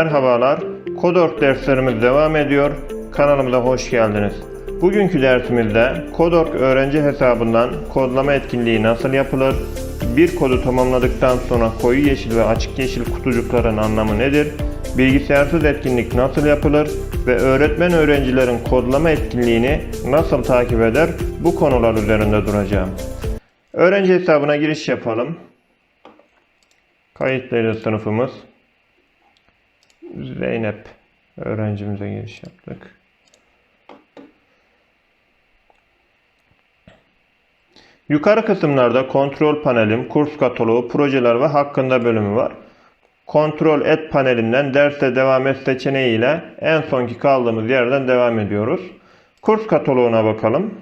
Merhabalar, Kodork derslerimiz devam ediyor. Kanalımıza hoş geldiniz. Bugünkü dersimizde Kodork öğrenci hesabından kodlama etkinliği nasıl yapılır? Bir kodu tamamladıktan sonra koyu yeşil ve açık yeşil kutucukların anlamı nedir? Bilgisayarsız etkinlik nasıl yapılır? Ve öğretmen öğrencilerin kodlama etkinliğini nasıl takip eder? Bu konular üzerinde duracağım. Öğrenci hesabına giriş yapalım. Kayıtlı sınıfımız. Zeynep öğrencimize giriş yaptık. Yukarı kısımlarda kontrol panelim, kurs kataloğu, projeler ve hakkında bölümü var. Kontrol et panelinden derse devam et seçeneği ile en sonki kaldığımız yerden devam ediyoruz. Kurs kataloğuna bakalım.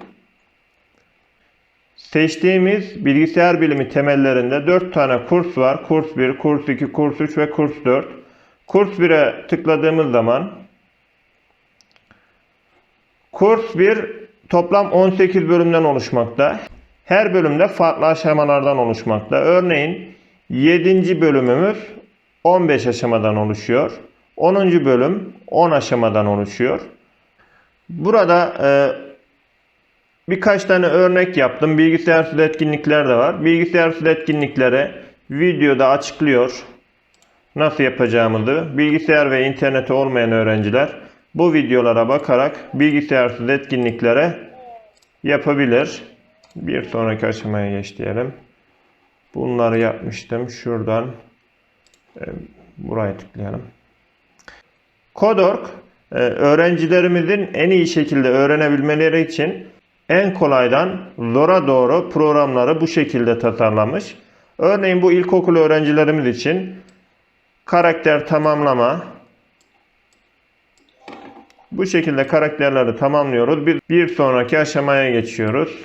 Seçtiğimiz bilgisayar bilimi temellerinde 4 tane kurs var. Kurs 1, kurs 2, kurs 3 ve kurs 4. Kurs 1'e tıkladığımız zaman kurs 1 toplam 18 bölümden oluşmakta. Her bölümde farklı aşamalardan oluşmakta. Örneğin 7. bölümümüz 15 aşamadan oluşuyor. 10. bölüm 10 aşamadan oluşuyor. Burada e, birkaç tane örnek yaptım. Bilgisayarsız etkinlikler de var. Bilgisayarsız etkinlikleri videoda açıklıyor. Nasıl yapacağımızı bilgisayar ve interneti olmayan öğrenciler bu videolara bakarak bilgisayarsız etkinliklere yapabilir. Bir sonraki aşamaya geç diyelim. Bunları yapmıştım. Şuradan e, buraya tıklayalım. Kodork e, öğrencilerimizin en iyi şekilde öğrenebilmeleri için en kolaydan zora doğru programları bu şekilde tasarlamış. Örneğin bu ilkokul öğrencilerimiz için karakter tamamlama bu şekilde karakterleri tamamlıyoruz. Bir, bir sonraki aşamaya geçiyoruz.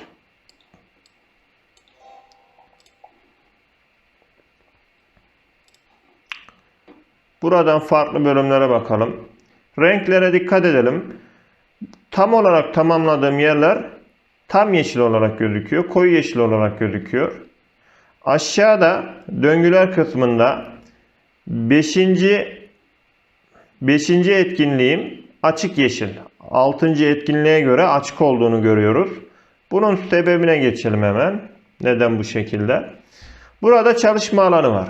Buradan farklı bölümlere bakalım. Renklere dikkat edelim. Tam olarak tamamladığım yerler tam yeşil olarak gözüküyor. Koyu yeşil olarak gözüküyor. Aşağıda döngüler kısmında 5. 5. etkinliğim açık yeşil. 6. etkinliğe göre açık olduğunu görüyoruz. Bunun sebebine geçelim hemen. Neden bu şekilde? Burada çalışma alanı var.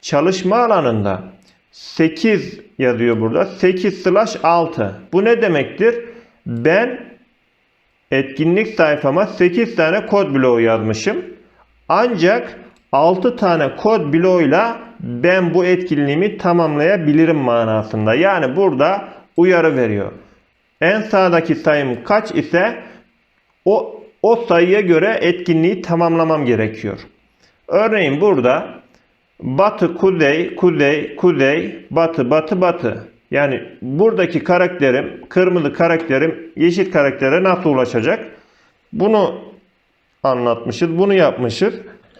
Çalışma alanında 8 yazıyor burada. 8 slash 6. Bu ne demektir? Ben etkinlik sayfama 8 tane kod bloğu yazmışım. Ancak 6 tane kod bloğuyla ben bu etkinliğimi tamamlayabilirim manasında. Yani burada uyarı veriyor. En sağdaki sayım kaç ise o, o sayıya göre etkinliği tamamlamam gerekiyor. Örneğin burada batı, kuzey, kuzey, kuzey, batı, batı, batı. Yani buradaki karakterim, kırmızı karakterim yeşil karaktere nasıl ulaşacak? Bunu anlatmışız, bunu yapmışız.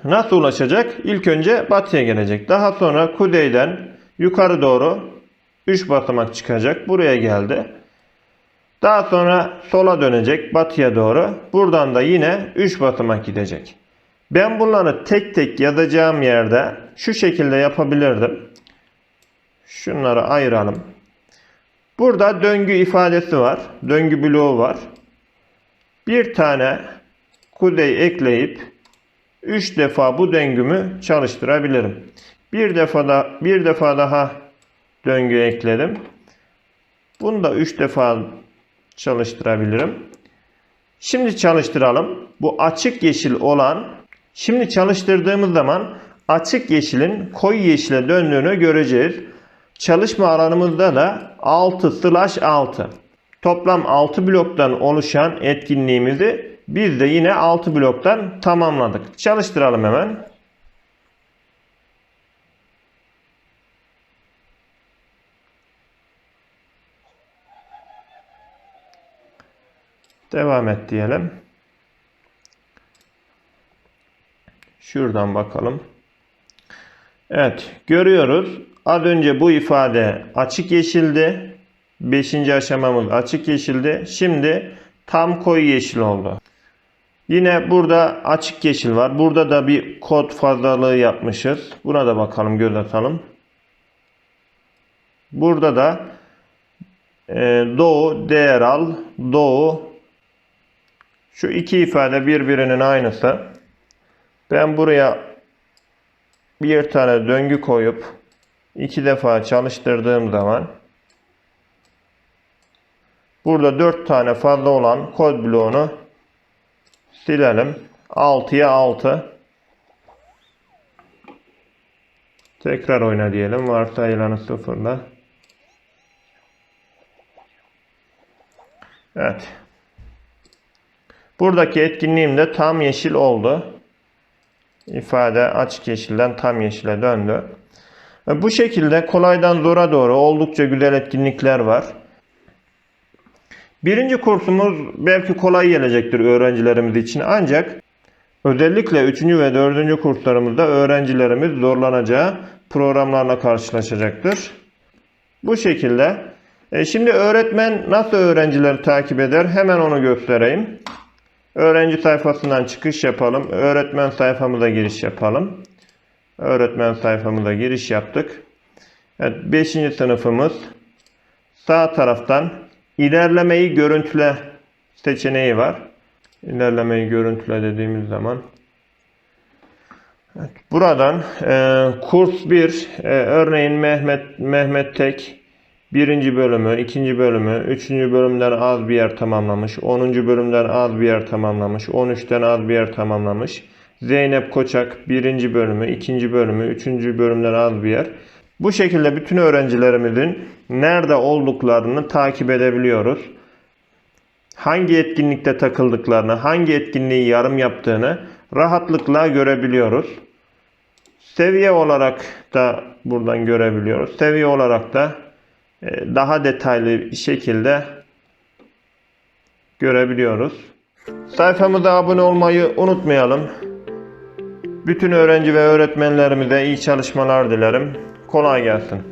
Nasıl ulaşacak? İlk önce batıya gelecek. Daha sonra kuzeyden yukarı doğru 3 basamak çıkacak. Buraya geldi. Daha sonra sola dönecek batıya doğru. Buradan da yine 3 basamak gidecek. Ben bunları tek tek yazacağım yerde şu şekilde yapabilirdim. Şunları ayıralım. Burada döngü ifadesi var. Döngü bloğu var. Bir tane kuzey ekleyip 3 defa bu döngümü çalıştırabilirim. Bir defa da bir defa daha döngü ekledim. Bunu da 3 defa çalıştırabilirim. Şimdi çalıştıralım. Bu açık yeşil olan şimdi çalıştırdığımız zaman açık yeşilin koyu yeşile döndüğünü göreceğiz. Çalışma alanımızda da 6 slash 6. Toplam 6 bloktan oluşan etkinliğimizi biz de yine 6 bloktan tamamladık. Çalıştıralım hemen. Devam et diyelim. Şuradan bakalım. Evet görüyoruz. Az önce bu ifade açık yeşildi. Beşinci aşamamız açık yeşildi. Şimdi tam koyu yeşil oldu. Yine burada açık yeşil var. Burada da bir kod fazlalığı yapmışız. Buna da bakalım göz atalım. Burada da e, doğu, değer al, doğu. Şu iki ifade birbirinin aynısı. Ben buraya bir tane döngü koyup iki defa çalıştırdığım zaman burada dört tane fazla olan kod bloğunu silelim. 6'ya 6. Tekrar oyna diyelim. Varsayılanı sıfırla. Evet. Buradaki etkinliğim de tam yeşil oldu. İfade açık yeşilden tam yeşile döndü. Ve Bu şekilde kolaydan zora doğru oldukça güzel etkinlikler var. Birinci kursumuz belki kolay gelecektir öğrencilerimiz için ancak özellikle 3. ve 4. kurslarımızda öğrencilerimiz zorlanacağı programlarla karşılaşacaktır. Bu şekilde. E şimdi öğretmen nasıl öğrencileri takip eder? Hemen onu göstereyim. Öğrenci sayfasından çıkış yapalım. Öğretmen sayfamıza giriş yapalım. Öğretmen sayfamıza giriş yaptık. Evet, 5. sınıfımız sağ taraftan ilerlemeyi görüntüle seçeneği var. İlerlemeyi görüntüle dediğimiz zaman evet, buradan e, kurs 1 e, örneğin Mehmet Mehmet Tek birinci bölümü, ikinci bölümü, üçüncü bölümden az bir yer tamamlamış, 10. bölümden az bir yer tamamlamış, 13'ten az bir yer tamamlamış. Zeynep Koçak birinci bölümü, ikinci bölümü, üçüncü bölümden az bir yer. Bu şekilde bütün öğrencilerimizin nerede olduklarını takip edebiliyoruz. Hangi etkinlikte takıldıklarını, hangi etkinliği yarım yaptığını rahatlıkla görebiliyoruz. Seviye olarak da buradan görebiliyoruz. Seviye olarak da e, daha detaylı şekilde görebiliyoruz. Sayfamıza abone olmayı unutmayalım. Bütün öğrenci ve öğretmenlerimize iyi çalışmalar dilerim. Kolay gelsin.